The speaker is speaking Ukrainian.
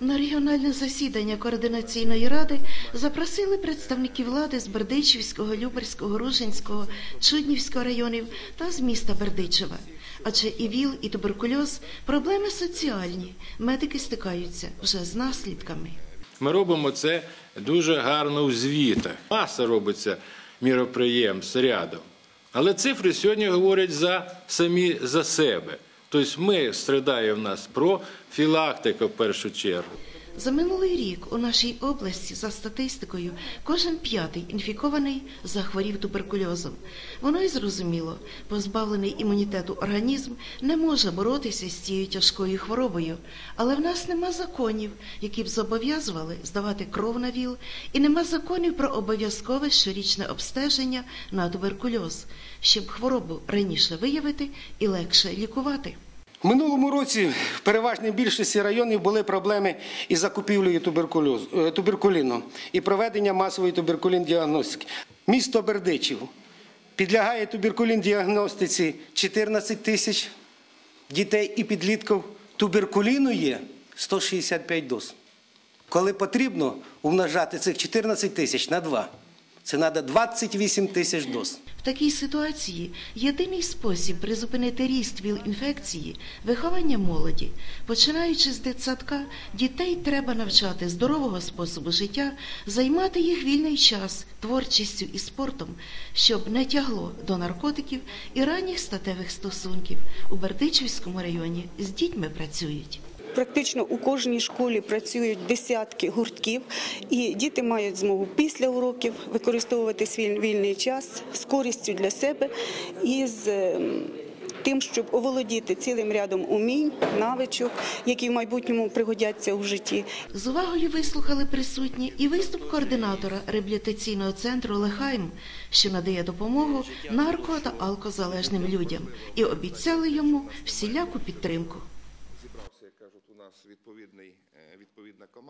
На регіональне засідання координаційної ради запросили представників влади з Бердичівського, Люберського, Ружинського, Чуднівського районів та з міста Бердичева. Адже і ВІЛ, і туберкульоз проблеми соціальні. Медики стикаються вже з наслідками. Ми робимо це дуже гарно у звітах. Маса робиться міроприємств рядом. Але цифри сьогодні говорять за самі за себе. Тобто ми страдає в нас про філактику в першу чергу. За минулий рік у нашій області, за статистикою, кожен п'ятий інфікований захворів туберкульозом. Воно й зрозуміло, позбавлений імунітету організм не може боротися з цією тяжкою хворобою, але в нас нема законів, які б зобов'язували здавати кров на ВІЛ, і нема законів про обов'язкове щорічне обстеження на туберкульоз, щоб хворобу раніше виявити і легше лікувати. Минулому році в переважній більшості районів були проблеми із закупівлею е, туберкуліну і проведення масової туберкулін-діагностики. Місто Бердичів підлягає туберкулін-діагностиці 14 тисяч дітей і підлітків. Туберкуліну є 165 доз. Коли потрібно умножати цих 14 тисяч на 2, це треба 28 тисяч доз. В такій ситуації єдиний спосіб призупинити ріст ВІЛ-інфекції – виховання молоді. Починаючи з дитсадка, дітей треба навчати здорового способу життя, займати їх вільний час творчістю і спортом, щоб не тягло до наркотиків і ранніх статевих стосунків. У Бердичівському районі з дітьми працюють. Практично у кожній школі працюють десятки гуртків, і діти мають змогу після уроків використовувати свій вільний час з користю для себе і з ем, тим, щоб оволодіти цілим рядом умінь, навичок, які в майбутньому пригодяться у житті. З увагою вислухали присутні і виступ координатора реабілітаційного центру Лехайм, що надає допомогу нарко та алкозалежним людям, і обіцяли йому всіляку підтримку. Кажуть, у нас відповідний, е, відповідна команда.